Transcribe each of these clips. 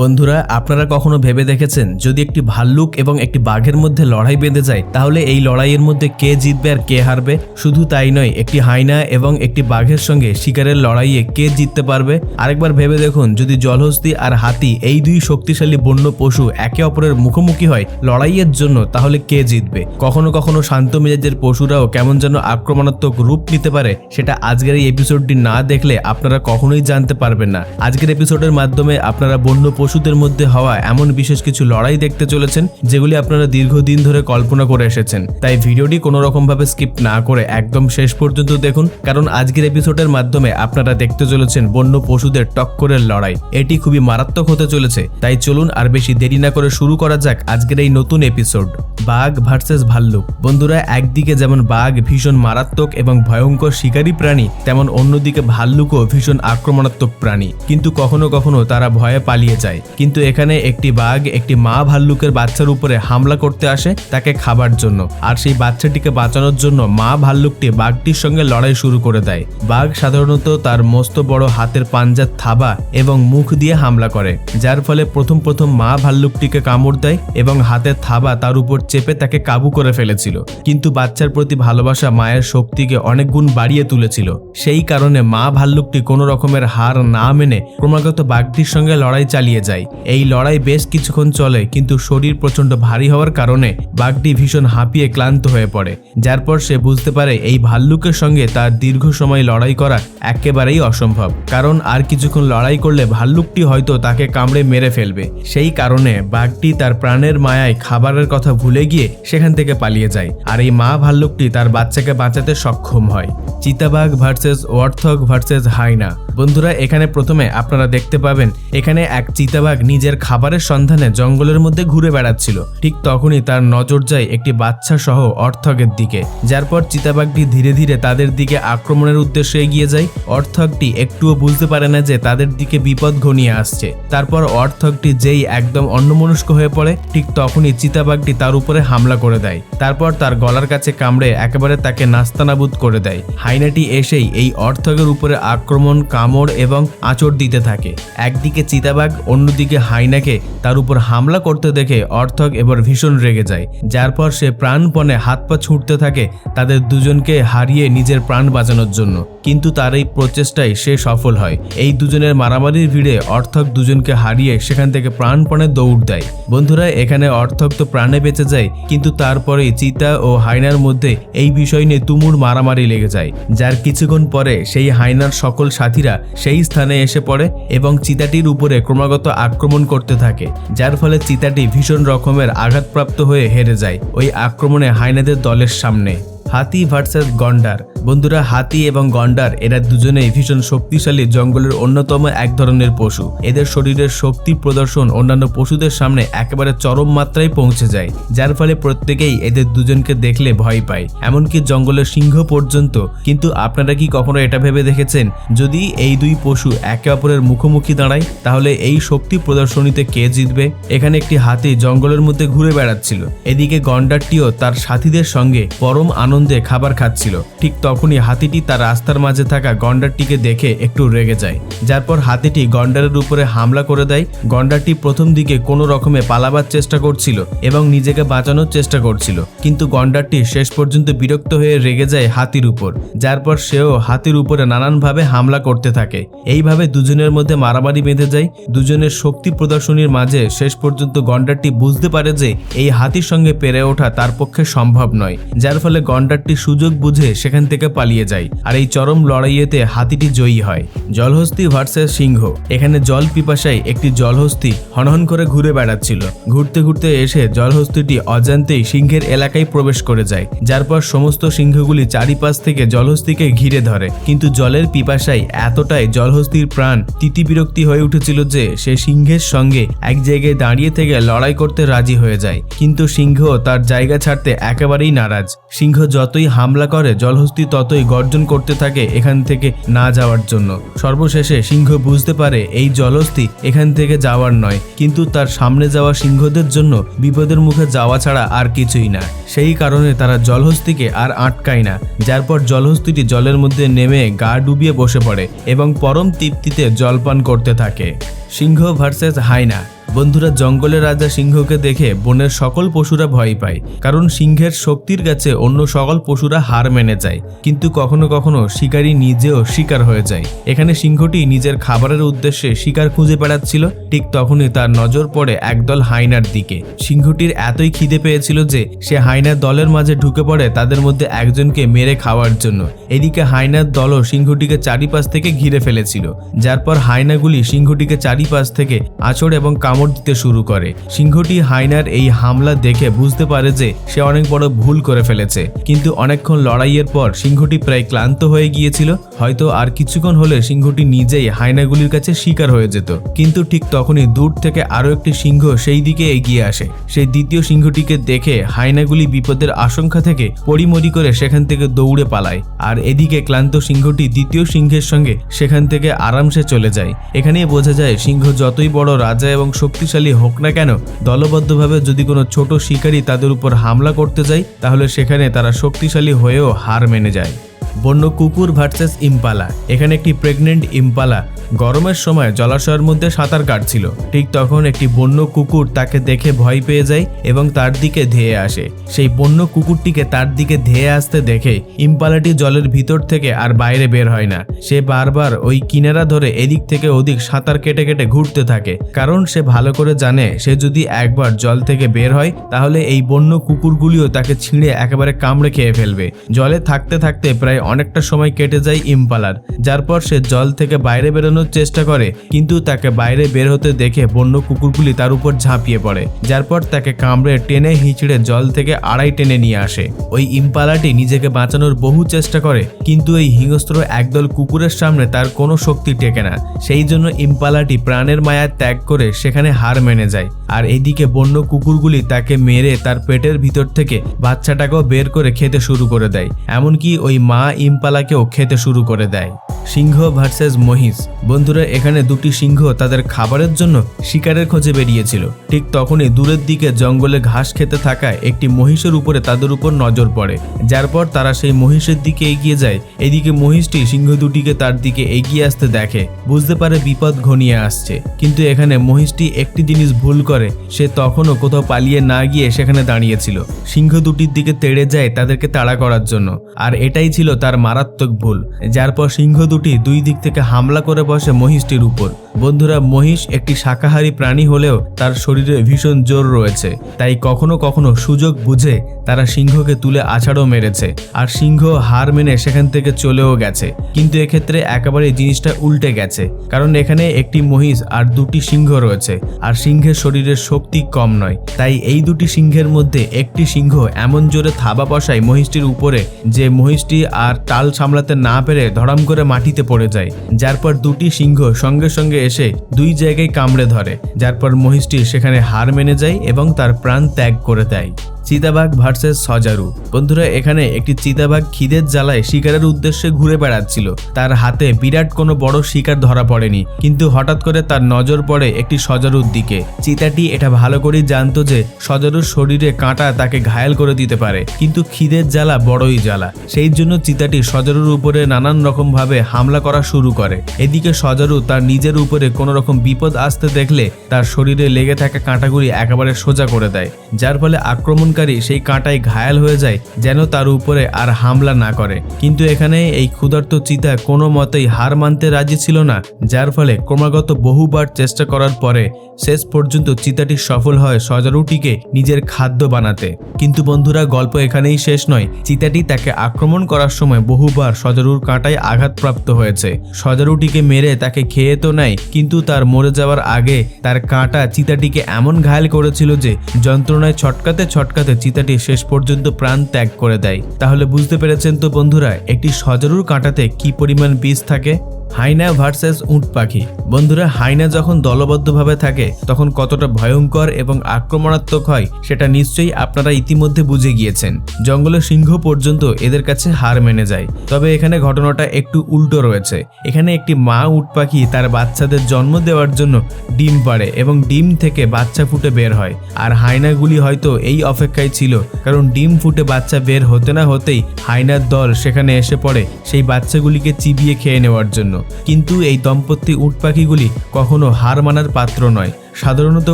বন্ধুরা, আপনারা কখনো ভেবে দেখেছেন, যদি একটি ভাল্লুক এবং একটি বাঘের মধ্যে লড়াই বেঁধে যায়, তাহলে এই লড়াইয়ের মধ্যে কে জিতবে আর কে হারবে? শুধু তাই নয়, একটি হাইনা এবং একটি বাঘের সঙ্গে শিকারের লড়াইয়ে কে জিততে পারবে? আরেকবার ভেবে দেখুন, যদি জলহস্তি আর হাতি এই দুই শক্তিশালী বন্য পশু একে অপরের মুখোমুখি হয় লড়াইয়ের জন্য, তাহলে কে জিতবে? কখনো কখনো শান্ত মেজাজের পশুরাও কেমন যেন আক্রমণাত্মক রূপ নিতে পারে, সেটা আজকের এই এপিসোডটি না দেখলে আপনারা কখনোই জানতে পারবেন না। আজকের এপিসোডের মাধ্যমে আপনারা বন্য পশুদের মধ্যে হওয়া এমন বিশেষ কিছু লড়াই দেখতে চলেছেন, যেগুলি আপনারা দীর্ঘদিন ধরে কল্পনা করে এসেছেন। তাই ভিডিওটি কোনো রকম ভাবে স্কিপ না করে একদম শেষ পর্যন্ত দেখুন, কারণ আজকের এপিসোডের মাধ্যমে আপনারা দেখতে চলেছেন বন্য পশুদের টক্করের লড়াই। এটি খুবই মারাত্মক হতে চলেছে, তাই চলুন আর বেশি দেরি না করে শুরু করা যাক আজকের এই নতুন এপিসোড বাঘ ভার্সেস ভাল্লুক। বন্ধুরা, একদিকে যেমন বাঘ ভীষণ মারাত্মক এবং ভয়ঙ্কর শিকারী প্রাণী, তেমন অন্যদিকে ভাল্লুকও ভীষণ আক্রমণাত্মক প্রাণী। কিন্তু কখনো কখনো তারা ভয়ে পালিয়ে যায়। কিন্তু এখানে একটি বাঘ একটি মা ভাল্লুকের বাচ্চার উপরে হামলা করতে আসে তাকে খাবার জন্য। আর সেই বাচ্চাটিকে বাঁচানোর জন্য মা ভাল্লুকটি বাঘটির সঙ্গে লড়াই শুরু করে দেয়। বাঘ সাধারণত তার মস্ত বড় হাতের পাঞ্জার থাবা এবং মুখ দিয়ে হামলা করে, যার ফলে প্রথম প্রথম মা ভাল্লুকটিকে কামড় দেয় এবং হাতের থাবা তার উপর চেপে তাকে কাবু করে ফেলেছিল। কিন্তু বাচ্চার প্রতি ভালোবাসা মায়ের শক্তিকে অনেক গুণ বাড়িয়ে তুলেছিল। সেই কারণে মা ভাল্লুকটি কোনো রকমের হার না মেনে ক্রমাগত বাঘটির সঙ্গে লড়াই চালিয়ে যায়। এই লড়াই বেশ কিছুক্ষণ চলে, কিন্তু শরীর প্রচণ্ড ভারী হওয়ার কারণে বাঘটি ভীষণ হাঁপিয়ে ক্লান্ত হয়ে পড়ে। যার পর সে বুঝতে পারে এই ভাল্লুকের সঙ্গে তার দীর্ঘ সময় লড়াই করা একেবারেই অসম্ভব। কারণ আর কিছুক্ষণ লড়াই করলে ভাল্লুকটি হয়তো তাকে কামড়ে মেরে ফেলবে। সেই কারণে বাঘটি তার প্রাণের মায়ায় খাবারের কথা ভুলে গিয়ে সেখান থেকে পালিয়ে যায়। আর এই মা ভাল্লুকটি তার বাচ্চাকে বাঁচাতে সক্ষম হয়। চিতাবাঘ ভার্সেস ওয়ার্থক ভার্সেস হাইনা বন্ধুরা, এখানে প্রথমে আপনারা দেখতে পাবেন, এখানে এক চিতাবাঘ নিজের খাবারের সন্ধানে জঙ্গলের মধ্যে ঘুরে বেড়াচ্ছিল। ঠিক তখনই তার নজর যায় একটি বাচ্চা সহ অর্থকের দিকে। যার পর চিতাবাঘটি ধীরে ধীরে তাদের দিকে আক্রমণের উদ্দেশ্যে এগিয়ে যায়। অর্থকটি একটুও বুঝতে পারে না যে তাদের দিকে বিপদ ঘনিয়ে আসছে। তারপর অর্থকটি যেই একদম অন্যমনস্ক হয়ে পড়ে, ঠিক তখনই চিতাবাঘটি তার উপরে হামলা করে দেয়। তারপর তার গলার কাছে কামড়ে একেবারে তাকে নাস্তানাবুদ করে দেয়। হাইনাটি এসেই এই অর্থকের উপরে আক্রমণ কামড় এবং আঁচড় দিতে থাকে। একদিকে চিতাবাঘ, অন্যদিকে হাইনাকে তার উপর হামলা করতে দেখে অর্থক এবার ভীষণ রেগে যায়। যার পর সে প্রাণপণে হাত পা ছুটতে থাকে তাদের দুজনকে হারিয়ে নিজের প্রাণ বাঁচানোর জন্য। কিন্তু তার এই প্রচেষ্টায় সে সফল হয়। এই দুজনের মারামারির ভিড়ে অর্থক দুজনকে হারিয়ে সেখান থেকে প্রাণপণে দৌড় দেয়। বন্ধুরা, এখানে অর্থক তো প্রাণে বেঁচে যায়, কিন্তু তারপরেই চিতা ও হাইনার মধ্যে এই বিষয় নিয়ে তুমুর মারামারি লেগে যায়, যার কিছুক্ষণ পরে সেই হাইনার সকল সাথীরা সেই স্থানে এসে পড়ে এবং চিতাটির উপরে ক্রমাগত আক্রমণ করতে থাকে, যার ফলে চিতাটি ভীষণ রকমের আঘাতপ্রাপ্ত হয়ে হেরে যায়। ওই আক্রমণে হাইনাদের দলের সামনে। হাতি ভার্সেস গন্ডার। বন্ধুরা, হাতি এবং গন্ডার, এরা দুজনেই ভীষণ শক্তিশালী জঙ্গলের অন্যতম এক ধরনের পশু। এদের শরীরের শক্তি প্রদর্শন অন্যান্য পশুদের সামনে একেবারে চরম মাত্রায় পৌঁছে যায়, যার ফলে প্রত্যেকেই এদের দুজনকে দেখলে ভয় পায়। এমনকি জঙ্গলের সিংহ পর্যন্ত। কিন্তু আপনারা কি কখনো এটা ভেবে দেখেছেন? যদি এই দুই পশু একে অপরের মুখোমুখি দাঁড়ায়, তাহলে এই শক্তি প্রদর্শনীতে কে জিতবে? এখানে একটি হাতি জঙ্গলের মধ্যে ঘুরে বেড়াচ্ছিল। এদিকে গন্ডারটিও তার সাথীদের সঙ্গে পরম আনন্দে খাবার খাচ্ছিল। ঠিক তখনই হাতিটি তার রাস্তার মাঝে থাকা গন্ডারটিকে দেখে একটু রেগে যায়। যার পর হাতিটি গন্ডারের উপরে হামলা করে দেয়। গন্ডারটি প্রথম দিকে কোনো রকমে পালাবার চেষ্টা করছিল এবং নিজেকে বাঁচানোর চেষ্টা করছিল। কিন্তু গন্ডারটি শেষ পর্যন্ত বিরক্ত হয়ে রেগে যায় হাতির উপর। যার পর সেও হাতির উপরে নানানভাবে হামলা করতে থাকে। এইভাবে দুজনের মধ্যে মারামারি বেঁধে যায়। দুজনের শক্তি প্রদর্শনীর মাঝে শেষ পর্যন্ত গন্ডারটি বুঝতে পারে যে এই হাতির সঙ্গে পেরে ওঠা তার পক্ষে সম্ভব নয়। যার ফলে গন্ডারটি সুযোগ বুঝে সেখান থেকে পালিয়ে যায়। আর এই চরম লড়াইয়েতে হাতিটি জয়ী হয়। জলহস্তি ভার্সেস সিংহ। এখানে জল পিপাসায় একটি জলহস্তি হনহন করে ঘুরে বেড়াচ্ছিল। ঘুরতে ঘুরতে এসে জলহস্তিটি অজান্তেই সিংহের এলাকায় প্রবেশ করে যায়। যার পর সমস্ত সিংহগুলি চারিপাশ থেকে জলহস্তিকে ঘিরে ধরে। কিন্তু জলের পিপাসায় এতটাই জলহস্তির প্রাণ তিতি বিরক্তি হয়ে উঠেছিল যে সে সিংহের সঙ্গে এক জায়গায় দাঁড়িয়ে থেকে লড়াই করতে রাজি হয়ে যায়। কিন্তু সিংহ তার জায়গা ছাড়তে একেবারেই নারাজ। সিংহ যতই হামলা করে, জলহস্তি ততই গর্জন করতে থাকে এখান থেকে না যাওয়ার জন্য। সর্বশেষে সিংহ বুঝতে পারে এই জলহস্তি এখান থেকে যাওয়ার নয়, কিন্তু তার সামনে যাওয়া সিংহদের জন্য বিপদের মুখে যাওয়া ছাড়া আর কিছুই না। সেই কারণে তারা জলহস্তিকে আর আটকায় না, যার পর জলহস্তিটি জলের মধ্যে নেমে গা ডুবিয়ে বসে পড়ে এবং পরম তৃপ্তিতে জলপান করতে থাকে। সিংহ ভার্সেস হাইনা। বন্ধুরা জঙ্গলের রাজা সিংহকে দেখে বনের সকল পশুরা ভয় পায়, কারণ সিংহের শক্তির কাছে অন্য সকল পশুরা হার মেনে যায়, কিন্তু কখনো কখনো শিকারী নিজেও শিকার হয়ে যায়। এখানে সিংহটি নিজের খাবারের উদ্দেশ্যে শিকার খুঁজে বেড়াচ্ছিল, ঠিক তখনই তার নজর পড়ে একদল হাইনার দিকে। সিংহটির এতই খিদে পেয়েছিল যে সে হাইনার দলের মাঝে ঢুকে পড়ে তাদের মধ্যে একজনকে মেরে খাওয়ার জন্য। এদিকে হাইনার দলও সিংহটিকে চারিপাশ থেকে ঘিরে ফেলেছিল, যার পর হাইনাগুলি সিংহটিকে চারিপাশ থেকে আছড় এবং কামড় দিতে শুরু করে। সিংহটি হাইনার এই হামলা দেখে বুঝতে পারে যে সে অনেক বড় ভুল করে ফেলেছে। কিন্তু অনেকক্ষণ লড়াইয়ের পর সিংহটি প্রায় ক্লান্ত হয়ে গিয়েছিল। হয়তো আর কিছুক্ষণ হলে সিংহটি নিজেই হাইনাগুলির কাছে শিকার হয়ে যেত। কিন্তু ঠিক তখনই দূর থেকে আরও একটি সিংহ সেই দিকে এগিয়ে আসে। সেই দ্বিতীয় সিংহটিকে দেখে হাইনাগুলি বিপদের আশঙ্কা থেকে পরিমরি করে সেখান থেকে দৌড়ে পালায়। আর এদিকে ক্লান্ত সিংহটি দ্বিতীয় সিংহের সঙ্গে সেখান থেকে আরামসে চলে যায়। এখানেই বোঝা যায় সিংহ যতই বড় রাজা এবং শক্তিশালী হোক না কেন, দলবদ্ধভাবে যদি কোনো ছোট শিকারী তাদের উপর হামলা করতে যায়, তাহলে সেখানে তারা শক্তিশালী হয়েও হার মেনে যায়। বন্য কুকুর ভার্সেস ইম্পালা। এখানে একটি প্রেগনেন্ট ইম্পালা। গরমের সময় জলাশয়ের মধ্যে সাঁতার কাটছিল। ঠিক তখন একটি বন্য কুকুর তাকে দেখে ভয় পেয়ে যায় এবং তার দিকে ধেয়ে আসে। সেই বন্য কুকুরটিকে তার দিকে ধেয়ে আসতে দেখে ইম্পালাটি জলের ভিতর থেকে আর বাইরে বের হয় না। সে বারবার ওই কিনারা ধরে এদিক থেকে ওদিক সাঁতার কেটে কেটে ঘুরতে থাকে। কারণ সে ভালো করে জানে, সে যদি একবার জল থেকে বের হয়, তাহলে এই বন্য কুকুরগুলিও তাকে ছিঁড়ে একেবারে কামড়ে খেয়ে ফেলবে। জলে থাকতে থাকতে প্রায় অনেকটা সময় কেটে যায় ইম্পালার, যার পর সে জল থেকে বাইরে বেরোনোর চেষ্টা করে, কিন্তু তাকে বাইরে বের হতে দেখে বন্য কুকুরগুলি তার উপর ঝাঁপিয়ে পড়ে, যার পর তাকে কামড়ে টেনে হিঁচড়ে জল থেকে আড়াই টেনে নিয়ে আসে। ওই ইম্পালাটি নিজেকে বাঁচানোর বহু চেষ্টা করে, কিন্তু এই হিংস্র একদল কুকুরের সামনে তার কোনো শক্তি টেকে না। সেই জন্য ইম্পালাটি প্রাণের মায়া ত্যাগ করে সেখানে হার মেনে যায়। আর এদিকে বন্য কুকুরগুলি তাকে মেরে তার পেটের ভিতর থেকে বাচ্চাটাকেও বের করে খেতে শুরু করে দেয়। এমনকি ওই মা ইম্পালাকেও খেতে শুরু করে দেয়। সিংহ ভার্সেস মহিষ। বন্ধুরা, এখানে দুটি সিংহ তাদের খাবারের জন্য শিকারের খোঁজে বেরিয়েছিল। ঠিক তখনই দূরের দিকে জঙ্গলে ঘাস খেতে থাকা একটি মহিষের উপরে তাদের উপর নজর পড়ে। যার পর তারা সেই মহিষের দিকে এগিয়ে যায়। এদিকে মহিষটি সিংহ দুটিকে তার দিকে এগিয়ে আসতে দেখে। বুঝতে পারে বিপদ ঘনিয়ে আসছে। কিন্তু এখানে মহিষটি একটি জিনিস ভুল করে। সে তখনও কোথাও পালিয়ে না গিয়ে সেখানে দাঁড়িয়েছিল। সিংহ দুটির দিকে তেড়ে যায় তাদেরকে তাড়া করার জন্য। আর এটাই ছিল তার মারাত্মক ভুল। যার পর সিংহ দুটি দুই দিক থেকে হামলা করে বসে মহিষটির উপর। বন্ধুরা, মহিষ একটি শাকাহারী প্রাণী হলেও তার শরীরে ভীষণ জোর রয়েছে। তাই কখনো কখনো সুযোগ বুঝে তারা সিংহকে তুলে আছাড়ও মেরেছে আর সিংহ হার মেনে সেখান থেকে চলেও গেছে। কিন্তু এক্ষেত্রে একেবারে জিনিসটা উল্টে গেছে, কারণ এখানে একটি মহিষ আর দুটি সিংহ রয়েছে আর সিংহের শরীরের শক্তি কম নয়। তাই এই দুটি সিংহের মধ্যে একটি সিংহ এমন জোরে থাবা বসায় মহিষটির উপরে যে মহিষটি আর টাল সামলাতে না পেরে ধড়াম করে মাটিতে পড়ে যায়, যার পর দুটি সিংহ সঙ্গে সঙ্গে এসে দুই জায়গায় কামড়ে ধরে, যার পর মহিষটি সেখানে হার মেনে যায় এবং তার প্রাণ ত্যাগ করে দেয়। চিতাবাঘ ভার্সেস সজারু। বন্ধুরা, এখানে একটি চিতাবাঘ খিদের জ্বালায় শিকারের উদ্দেশ্যে ঘুরে বেড়াচ্ছিল। তার হাতে বিরাট কোনো বড় শিকার ধরা পড়েনি, কিন্তু হঠাৎ করে তার নজর পড়ে একটি সজারুর দিকে। চিতাটি এটা ভালো করেই জানতো যে সজারুর শরীরে কাঁটা তাকে ঘায়াল করে দিতে পারে, কিন্তু খিদের জ্বালা বড়ই জ্বালা। সেই জন্য চিতাটি সজারুর উপরে নানান রকম ভাবে হামলা করা শুরু করে। এদিকে সজারু তার নিজের উপরে কোনো রকম বিপদ আসতে দেখলে তার শরীরে লেগে থাকা কাঁটাগুলি একেবারে সোজা করে দেয়, যার ফলে আক্রমণকারী সেই কাঁটায় ঘায়াল হয়ে যায় যেন তার উপরে আর হামলা না করে। কিন্তু এখানে এই ক্ষুধার্ত চিতা কোনো মতেই হার মানতে রাজি ছিল না, যার ফলে ক্রমাগত বহুবার চেষ্টা করার পরে শেষ পর্যন্ত চিতাটি সফল হয় সজারুটিকে নিজের খাদ্য বানাতে। কিন্তু বন্ধুরা, গল্প এখানেই শেষ নয়। চিতাটি তাকে আক্রমণ করার সময় বহুবার সজারুর কাঁটায় আঘাতপ্রাপ্ত হয়েছে। সজারুটিকে মেরে তাকে খেয়ে তো নেয়, কিন্তু তার মরে যাওয়ার আগে তার কাঁটা চিতাটিকে এমন ঘায়াল করেছিল যে যন্ত্রণায় ছটকাতে ছটকাতে চিতাটি শেষ পর্যন্ত প্রাণ ত্যাগ করে দেয়। তাহলে বুঝতে পেরেছেন তো বন্ধুরা, একটি সজারুর কাঁটাতে কি পরিমাণ বীজ থাকে? হাইনা ভার্সেস উট পাখি। বন্ধুরা, হাইনা যখন দলবদ্ধভাবে থাকে, তখন কতটা ভয়ঙ্কর এবং আক্রমণাত্মক হয়, সেটা নিশ্চয়ই আপনারা ইতিমধ্যে বুঝে গিয়েছেন। জঙ্গলের সিংহ পর্যন্ত এদের কাছে হার মেনে যায়। তবে এখানে ঘটনাটা একটু উল্টো রয়েছে। এখানে একটি মা উট পাখি তার বাচ্চাদের জন্ম দেওয়ার জন্য ডিম পাড়ে এবং ডিম থেকে বাচ্চা ফুটে বের হয়। আর হাইনাগুলি হয়তো এই অপেক্ষায় ছিল, কারণ ডিম ফুটে বাচ্চা বের হতে না হতেই হাইনার দল সেখানে এসে পড়ে সেই বাচ্চাগুলিকে চিবিয়ে খেয়ে নেওয়ার জন্য। কিন্তু এই দম্পতি উট পাখিগুলি কখনো হার মানার পাত্র নয়। সাধারণত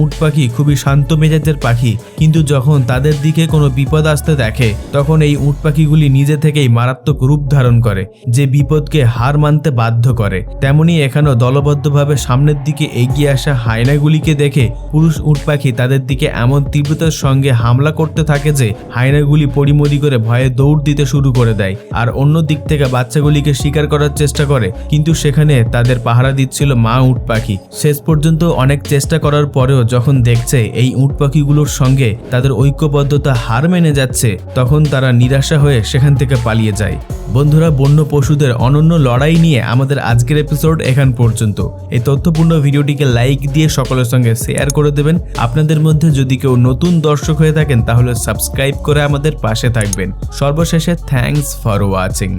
উট পাখি খুবই শান্ত মেজাজের পাখি, কিন্তু যখন তাদের দিকে কোনো বিপদ আসতে দেখে, তখন এই উট পাখিগুলি নিজে থেকেই মারাত্মক রূপ ধারণ করে, যে বিপদকে হার মানতে বাধ্য করে। তেমনি এখানেও দলবদ্ধভাবে সামনের দিকে এগিয়ে আসা হায়নাগুলিকে দেখে পুরুষ উট পাখি তাদের দিকে এমন তীব্রতার সঙ্গে হামলা করতে থাকে যে, হায়নাগুলি পরিমরি করে ভয়ে দৌড় দিতে শুরু করে দেয় আর অন্য দিক থেকে বাচ্চাগুলিকে শিকার করার চেষ্টা করে, কিন্তু সেখানে তাদের পাহারা দিচ্ছিল মা উট পাখি। শেষ পর্যন্ত অনেক চেষ্টা করার পরেও যখন দেখছে এই উট পাখিগুলোর সঙ্গে তাদের ঐক্যবদ্ধতা হার মেনে যাচ্ছে, তখন তারা নিরাশা হয়ে সেখান থেকে পালিয়ে যায়। বন্ধুরা, বন্য পশুদের অনন্য লড়াই নিয়ে আমাদের আজকের এপিসোড এখান পর্যন্ত। এই তথ্যপূর্ণ ভিডিওটিকে লাইক দিয়ে সকলের সঙ্গে শেয়ার করে দেবেন। আপনাদের মধ্যে যদি কেউ নতুন দর্শক হয়ে থাকেন, তাহলে সাবস্ক্রাইব করে আমাদের পাশে থাকবেন। সর্বশেষে থ্যাঙ্কস ফর ওয়াচিং